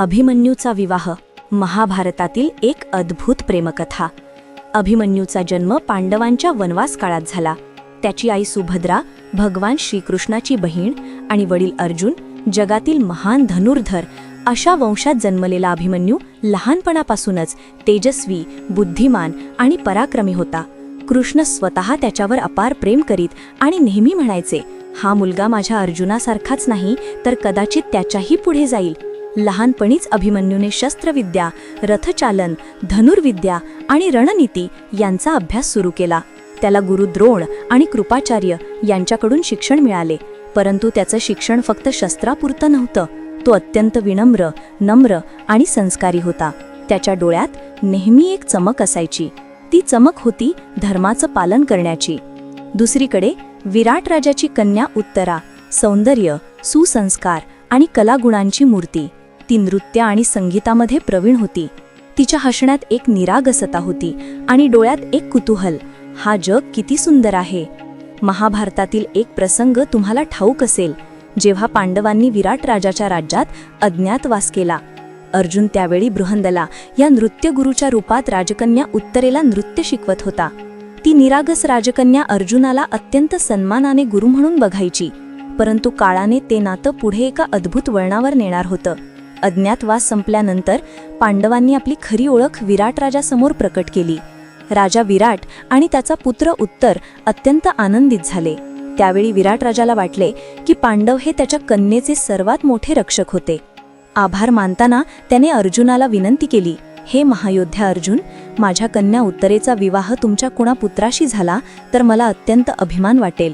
अभिमन्यूचा विवाह महाभारतातील एक अद्भुत प्रेमकथा. अभिमन्यूचा जन्म पांडवांच्या वनवास काळात झाला. त्याची आई सुभद्रा भगवान श्रीकृष्णाची बहीण आणि वडील अर्जुन जगातील महान धनुर्धर अशा वंशात जन्मलेला अभिमन्यू लहानपणापासूनच तेजस्वी बुद्धिमान आणि पराक्रमी होता. कृष्ण स्वतः त्याच्यावर अपार प्रेम करीत आणि नेहमी म्हणायचे हा मुलगा माझ्या अर्जुनासारखाच नाही तर कदाचित त्याच्याही पुढे जाईल. लहानपणीच अभिमन्यूने शस्त्रविद्या रथचालन धनुर्विद्या आणि रणनीती यांचा अभ्यास सुरू केला. त्याला गुरु द्रोण आणि कृपाचार्य यांच्याकडून शिक्षण मिळाले. परंतु त्याचं शिक्षण फक्त शस्त्रापुरतं नव्हतं. तो अत्यंत विनम्र नम्र आणि संस्कारी होता. त्याच्या डोळ्यात नेहमी एक चमक असायची. ती चमक होती धर्माचं पालन करण्याची. दुसरीकडे विराट राजाची कन्या उत्तरा सौंदर्य सुसंस्कार आणि कलागुणांची मूर्ती. ती नृत्य आणि संगीतामध्ये प्रवीण होती. तिच्या हसण्यात एक निरागसता होती आणि डोळ्यात एक कुतूहल हा जग किती सुंदर आहे. महाभारतातील एक प्रसंग तुम्हाला ठाऊक असेल. जेव्हा पांडवांनी विराट राजाच्या राज्यात अज्ञातवास केला अर्जुन त्यावेळी बृहंदला या नृत्यगुरूच्या रूपात राजकन्या उत्तरेला नृत्य शिकवत होता. ती निरागस राजकन्या अर्जुनाला अत्यंत सन्मानाने गुरु म्हणून बघायची परंतु काळाने ते नातं पुढे एका अद्भुत वळणावर नेणार होतं. अज्ञातवास संपल्यानंतर पांडवांनी आपली खरी ओळख विराट राजासमोर प्रकट केली. राजा विराट आणि त्याचा पुत्र उत्तर अत्यंत आनंदित झाले. त्यावेळी विराट राजाला वाटले की पांडव हे त्याच्या कन्येचे सर्वात मोठे रक्षक होते. आभार मानताना त्याने अर्जुनाला विनंती केली हे महायोध्या अर्जुन माझ्या कन्या उत्तरेचा विवाह तुमच्या कुणा पुत्राशी झाला तर मला अत्यंत अभिमान वाटेल.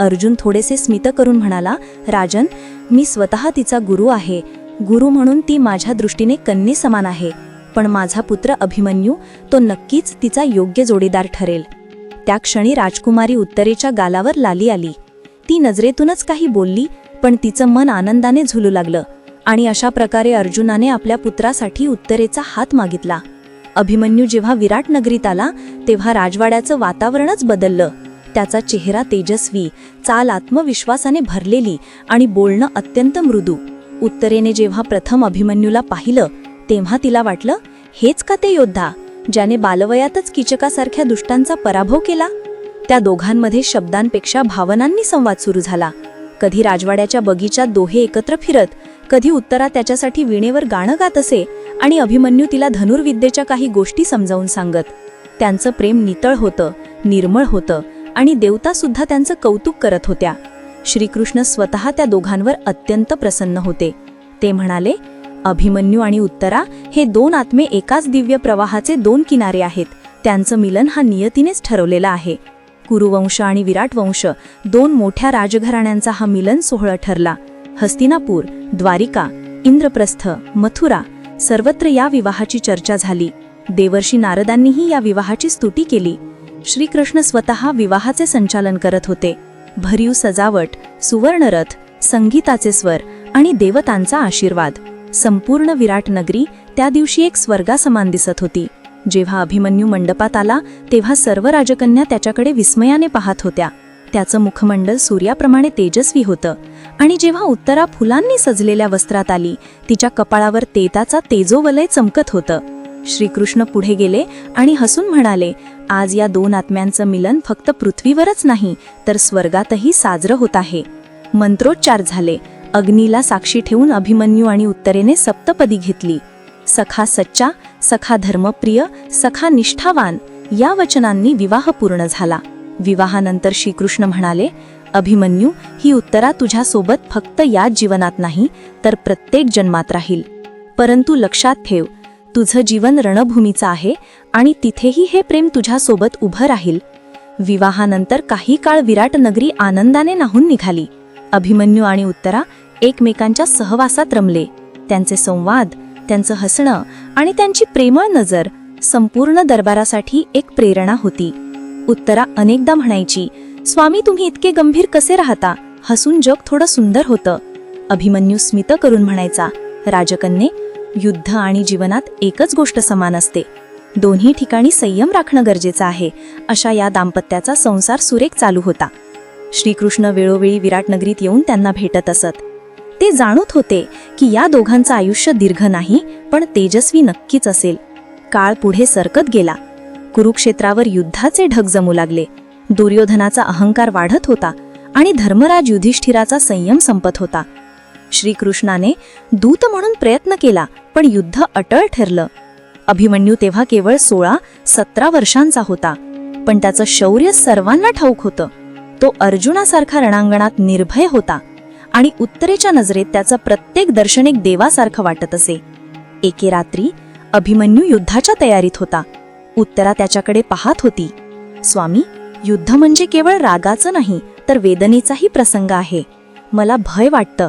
अर्जुन थोडेसे स्मित करून म्हणाला राजन मी स्वतः तिचा गुरु आहे. गुरु म्हणून ती माझ्या दृष्टीने कन्ये समान आहे. पण माझा पुत्र अभिमन्यू तो नक्कीच तिचा योग्य जोडीदार ठरेल. त्या क्षणी राजकुमारी उत्तरेच्या गालावर लाली आली. ती नजरेतूनच काही बोलली पण तिचं मन आनंदाने झुलू लागलं आणि अशा प्रकारे अर्जुनाने आपल्या पुत्रासाठी उत्तरेचा हात मागितला. अभिमन्यू जेव्हा विराट नगरीत आला तेव्हा राजवाड्याचं वातावरणच बदललं. त्याचा चेहरा तेजस्वी चाल आत्मविश्वासाने भरलेली आणि बोलणं अत्यंत मृदू. उत्तरेने जेव्हा प्रथम अभिमन्यूला पाहिलं तेव्हा तिला वाटलं हेच का ते योद्धा ज्याने बालवयातच किचकासारख्या दुष्टांचा पराभव केला? त्या दोघांमध्ये शब्दांपेक्षा भावनांनी संवाद सुरू झाला. कधी राजवाड्याच्या बगीचात दोहे एकत्र फिरत कधी उत्तरा त्याच्यासाठी विणेवर गाणं गात असे आणि अभिमन्यू तिला धनुर्विद्येच्या काही गोष्टी समजावून सांगत. त्यांचं प्रेम नितळ होतं निर्मळ होतं आणि देवता सुद्धा त्यांचं कौतुक करत होत्या. श्रीकृष्ण स्वतः त्या दोघांवर अत्यंत प्रसन्न होते. ते म्हणाले अभिमन्यू आणि उत्तरा हे दोन आत्मे एकाच दिव्य प्रवाहाचे दोन किनारे आहेत. त्यांचं मिलन हा नियतीनेच ठरवलेला आहे. कुरुवंश आणि विराट वंश दोन मोठ्या राजघराण्यांचा हा मिलन सोहळा ठरला. हस्तिनापूर द्वारिका इंद्रप्रस्थ मथुरा सर्वत्र या विवाहाची चर्चा झाली. देवर्षी नारदांनीही या विवाहाची स्तुती केली. श्रीकृष्ण स्वतः विवाहाचे संचालन करत होते. भरीव सजावट सुवर्णरथ संगीताचे स्वर आणि देवतांचा आशीर्वाद. संपूर्ण विराट नगरी त्या दिवशी एक स्वर्गासमान दिसत होती. जेव्हा अभिमन्यू मंडपात आला तेव्हा सर्व राजकन्या त्याच्याकडे विस्मयाने पाहत होत्या. त्याचं मुखमंडल सूर्याप्रमाणे तेजस्वी होतं आणि जेव्हा उत्तरा फुलांनी सजलेल्या वस्त्रात आली तिच्या कपाळावर तेताचा तेजोवलय चमकत होतं. श्रीकृष्ण पुढे गेले आणि हसून म्हणाले आज या दोन आत्म्यांचं मिलन फक्त पृथ्वीवरच नाही तर स्वर्गातही साजरं होत आहे. मंत्रोच्चार झाले. अग्नीला साक्षी ठेवून अभिमन्यू आणि उत्तरेने सप्तपदी घेतली. सखा सच्चा सखा धर्मप्रिय सखा निष्ठावान या वचनांनी विवाह पूर्ण झाला. विवाहानंतर श्रीकृष्ण म्हणाले अभिमन्यू ही उत्तरा तुझ्यासोबत फक्त याच जीवनात नाही तर प्रत्येक जन्मात राहील. परंतु लक्षात ठेव तुझं जीवन रणभूमीचं आहे आणि तिथेही हे प्रेम तुझ्यासोबत उभं राहील. विवाहानंतर काही काळ विराट नगरी आनंदाने नाहून निघाली. अभिमन्यू आणि उत्तरा एकमेकांच्या सहवासात रमले. त्यांचे संवाद त्यांचं हसणं आणि त्यांची प्रेमळ नजर संपूर्ण दरबारासाठी एक प्रेरणा होती. उत्तरा अनेकदा म्हणायची स्वामी तुम्ही इतके गंभीर कसे राहता? हसून जग थोडं सुंदर होतं. अभिमन्यू स्मित करून म्हणायचा राजकन्ये युद्ध आणि जीवनात एकच गोष्ट समान असते. दोन्ही ठिकाणी संयम राखणं गरजेचं आहे अशा या दाम्पत्याचा संसार सुरेख चालू होता. श्रीकृष्ण वेळोवेळी विराटनगरीत येऊन त्यांना भेटत असत. ते जाणत होते की या दोघांचं आयुष्य दीर्घ नाही पण तेजस्वी नक्कीच असेल. काळ पुढे सरकत गेला. कुरुक्षेत्रावर युद्धाचे ढग जमू लागले. दुर्योधनाचा अहंकार वाढत होता आणि धर्मराज युधिष्ठिराचा संयम संपत होता. श्रीकृष्णाने दूत म्हणून प्रयत्न केला पण युद्ध अटळ ठरलं. अभिमन्यू तेव्हा केवळ सोळा सतरा वर्षांचा होता पण त्याचं शौर्य सर्वांना ठाऊक होतं. तो अर्जुनासारखा रणांगणात निर्भय होता आणि उत्तरेच्या नजरेत त्याचं प्रत्येक दर्शन एक देवासारखं वाटत असे. एके रात्री अभिमन्यू युद्धाच्या तयारीत होता. उत्तरा त्याच्याकडे पाहत होती. स्वामी युद्ध म्हणजे केवळ रागाचं नाही तर वेदनेचाही प्रसंग आहे. मला भय वाटतं.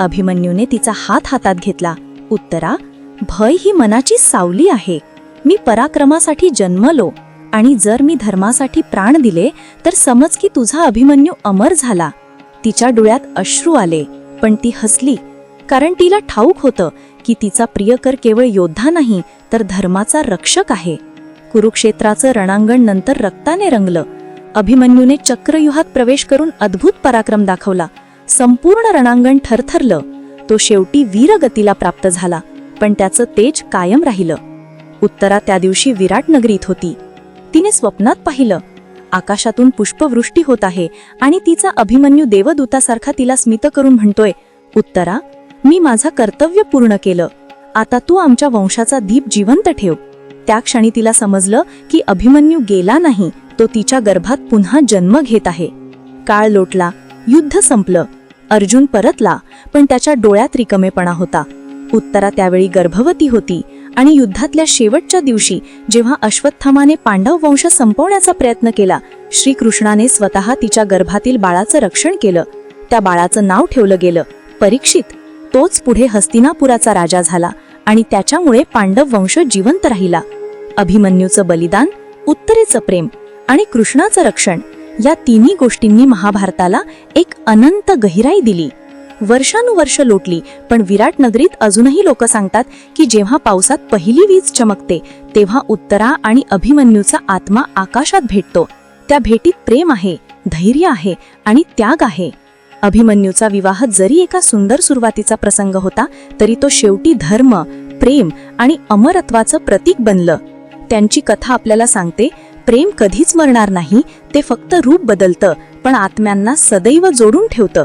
अभिमन्यूने तिचा हात हातात घेतला. उत्तरा भय ही मनाची सावली आहे. मी पराक्रमासाठी जन्मलो आणि जर मी धर्मासाठी प्राण दिले तर समज की तुझा अभिमन्यू अमर झाला. तिच्या डोळ्यात अश्रू आले पण ती हसली कारण तिला ठाऊक होतं की तिचा प्रियकर केवळ योद्धा नाही तर धर्माचा रक्षक आहे. कुरुक्षेत्राचं रणांगण नंतर रक्ताने रंगलं. अभिमन्यूने चक्रयुहात प्रवेश करून अद्भुत पराक्रम दाखवला. संपूर्ण रणांगण थरथरलं. तो शेवटी वीरगतीला प्राप्त झाला पण त्याचं तेज कायम राहिलं. उत्तरा त्या दिवशी विराट नगरीत होती. तिने स्वप्नात पाहिलं आकाशातून पुष्पवृष्टी होत आहे आणि तिचा अभिमन्यू देवदूतासारखा तिला स्मित करून म्हणतोय उत्तरा मी माझं कर्तव्य पूर्ण केलं. आता तू आमच्या वंशाचा दीप जिवंत ठेव. त्या क्षणी तिला समजलं की अभिमन्यू गेला नाही तो तिच्या गर्भात पुन्हा जन्म घेत आहे. काळ लोटला युद्ध संपलं. अर्जुन परतला पण त्याच्या डोळ्यात रिकमेपणा होता. उत्तरा त्यावेळी गर्भवती होती आणि युद्धातल्या शेवटच्या दिवशी जेव्हा अश्वत्थामाने पांडव वंश संपवण्याचा प्रयत्न केला श्रीकृष्णाने स्वतः तिच्या गर्भातील बाळाचं रक्षण केलं. त्या बाळाचं नाव ठेवलं गेलं. परीक्षित तोच पुढे हस्तिनापुराचा राजा झाला आणि त्याच्यामुळे पांडव वंश जिवंत राहिला. अभिमन्यूचं बलिदान उत्तरेचं प्रेम आणि कृष्णाचं रक्षण या तिन्ही गोष्टींनी महाभारताला एक अनंत गहिराई दिली. वर्षानुवर्ष लोटली पण विराट नगरीत अजूनही लोक सांगतात की जेव्हा पावसात पहिली वीज चमकते तेव्हा उत्तरा आणि अभिमन्यूचा आत्मा आकाशात भेटतो. त्या भेटीत प्रेम आहे धैर्य आहे आणि त्याग आहे. अभिमन्यूचा विवाह जरी एका सुंदर सुरुवातीचा प्रसंग होता तरी तो शेवटी धर्म प्रेम आणि अमरत्वाचं प्रतीक बनलं. त्यांची कथा आपल्याला सांगते प्रेम कधीच मरणार नाही ते फक्त रूप बदलतं पण आत्म्यांना सदैव जोडून ठेवतं.